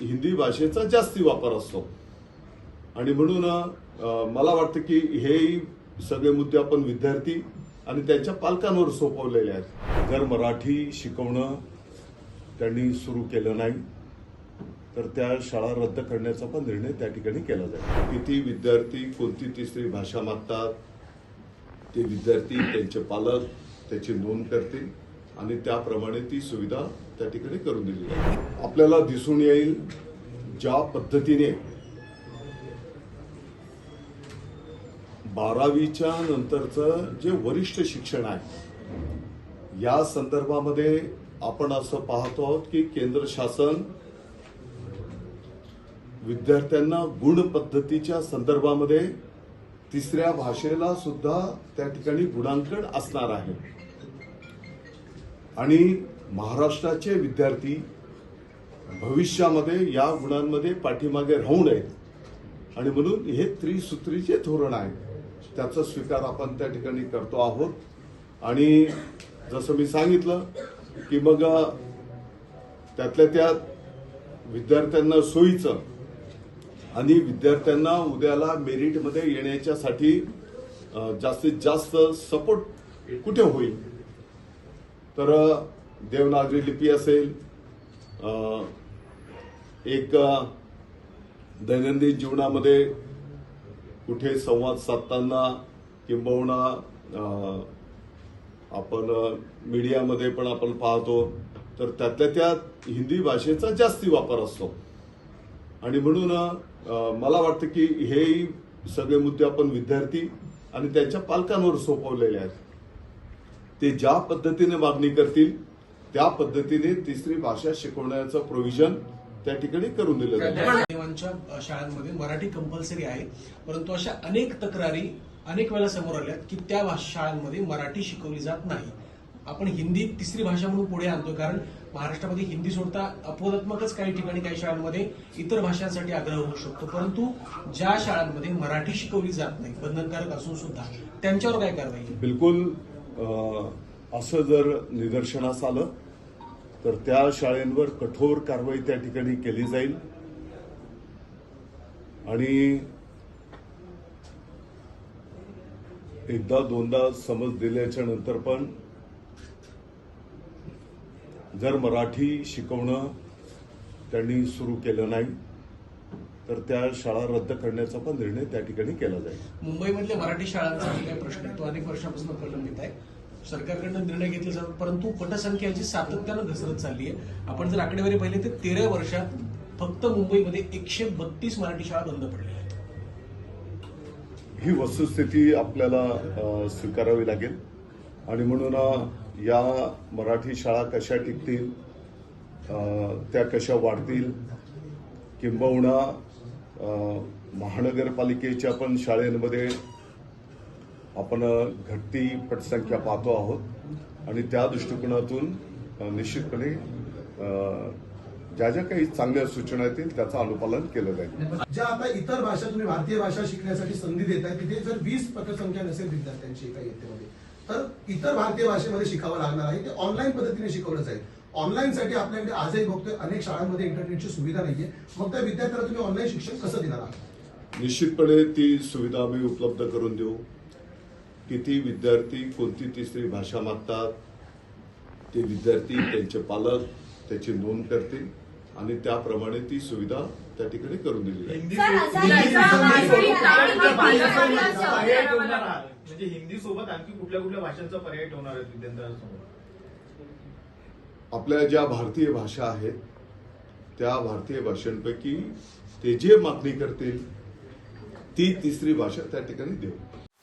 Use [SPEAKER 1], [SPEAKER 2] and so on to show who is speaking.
[SPEAKER 1] हिंदी भाषेचा जास्ती वापर असतो. आणि म्हणून मला वाटतं की हेही सगळे मुद्दे आपण विद्यार्थी आणि त्यांच्या पालकांवर सोपवलेले आहेत. जर मराठी शिकवणं त्यांनी सुरू केलं नाही तर त्या शाळा रद्द करण्याचा पण निर्णय त्या ठिकाणी केला जाईल. किती विद्यार्थी कोणती तिसरी भाषा मागतात ते विद्यार्थी त्यांचे पालक त्याची नोंद करतील आणि त्याप्रमाणे ती सुविधा त्या ठिकाणी करून दिली आपल्याला दिसून येईल ज्या पद्धतीने बारावीच्या नंतरचं जे वरिष्ठ शिक्षण आहे या संदर्भामध्ये आपण असं पाहतो आहोत की केंद्र शासन विद्यार्थ्यांना गुण पद्धतीच्या संदर्भामध्ये तिसऱ्या भाषेला सुद्धा त्या ठिकाणी गुणांकन असणार आहे. आणि महाराष्ट्राचे विद्यार्थी भविष्यामध्ये या गुणांमध्ये पाठीमागे राहू नयेत. आणि म्हणून हे त्रिसूत्रीचे धोरण आहे. त्याचा स्वीकार आपण त्या ठिकाणी करतो आहोत. आणि जसं मी सांगितलं की मग त्यातल्या त्यात विद्यार्थ्यांना सोयीचं आणि विद्यार्थ्यांना उद्याला मेरिटमध्ये येण्याच्यासाठी जास्तीत जास्त सपोर्ट कुठे होईल? तर देवनागरी लिपी असेल एक दैनंदिन जीवनामध्ये कुठे संवाद साधताना किंबहुना आपण मीडियामध्ये पण आपण पाहतो तर त्यातल्या त्यात हिंदी भाषेचा जास्ती वापर असतो. आणि म्हणून मला वाटतं की हेही सगळे मुद्दे आपण विद्यार्थी आणि त्यांच्या पालकांवर सोपवलेले आहेत. ते ज्या पद्धतीने मागणी करतील त्या पद्धतीने तिसरी भाषा शिकवण्याचं प्रोव्हिजन त्या ठिकाणी करून दिलं
[SPEAKER 2] शाळांमध्ये मराठी कंपल्सरी आहे. परंतु अशा अनेक तक्रारी अनेक वेळा समोर आल्यात की त्या शाळांमध्ये मराठी शिकवली जात नाही. आपण हिंदी तिसरी भाषा म्हणून पुढे आणतो कारण महाराष्ट्रामध्ये हिंदी सोडता अपवादात्मकच काही ठिकाणी काही शाळांमध्ये इतर भाषांसाठी आग्रह होऊ शकतो. परंतु ज्या शाळांमध्ये मराठी शिकवली जात नाही बंधनकारक असून सुद्धा त्यांच्यावर काय कारवाई?
[SPEAKER 1] बिलकुल असं जर निदर्शनास आलं तर त्या शाळेंवर कठोर कारवाई त्या ठिकाणी केली जाईल. आणि एकदा दोनदा समज दिल्याच्या नंतर पण जर मराठी शिकवणं त्यांनी सुरू केलं नाही तर त्या शाळा रद्द करण्याचा पण निर्णय त्या ठिकाणी केला जाईल.
[SPEAKER 2] मुंबईमधल्या मराठी शाळांचा प्रश्न तो अनेक वर्षापासून प्रलंबित आहे. सरकारकडनं निर्णय घेतले जातात परंतु पटसंख्या याची सातत्यानं घसरत चालली आहे. आपण जर आकडेवारी पाहिली तर तेरा वर्षात फक्त मुंबईमध्ये एकशे बत्तीस मराठी शाळा बंद पडलेल्या आहेत.
[SPEAKER 1] ही वस्तुस्थिती आपल्याला स्वीकारावी लागेल. आणि म्हणून या मराठी शाळा कशा टिकतील त्या कशा वाढतील किंबहुना महानगरपालिकेच्या पण शाळेमध्ये आपण घटती पटसंख्या पाहतो आहोत आणि त्या दृष्टिकोनातून निश्चितपणे ज्या ज्या काही चांगल्या सूचना येतील त्याचं अनुपालन केलं जाईल.
[SPEAKER 3] ज्या आता इतर भाषा तुम्ही भारतीय भाषा शिकण्यासाठी संधी देताय तिथे जर वीस पटसंख्या नसेल विद्यार्थ्यांची एका इयत्तेमध्ये तर इतर भारतीय भाषेमध्ये शिकावं लागणार आहे ते ऑनलाईन पद्धतीने शिकवलं जाईल. ऑनलाईन साठी आपल्याकडे आजही बघतोय अनेक शाळांमध्ये इंटरनेटची सुविधा नाहीये. मग त्या विद्यार्थ्याला तुम्ही ऑनलाईन शिक्षण कसं देणार आहात?
[SPEAKER 1] निश्चितपणे ती सुविधा आम्ही उपलब्ध करून देऊ. किती विद्यार्थी कोणती तिसरी भाषा मागतात ते विद्यार्थी त्यांचे पालक त्याची नोंद करतील आणि त्याप्रमाणे ती सुविधा त्या ठिकाणी करून दिली?
[SPEAKER 4] म्हणजे हिंदी सोबत आणखी कुठल्या कुठल्या भाषांचा पर्याय ठेवणार आहेत विद्यार्थ्यांसमोर?
[SPEAKER 1] आपल्या ज्या भारतीय भाषा आहेत त्या भारतीय भाषांपैकी ते जे मागणी करतील ती तिसरी भाषा त्या ठिकाणी देऊ.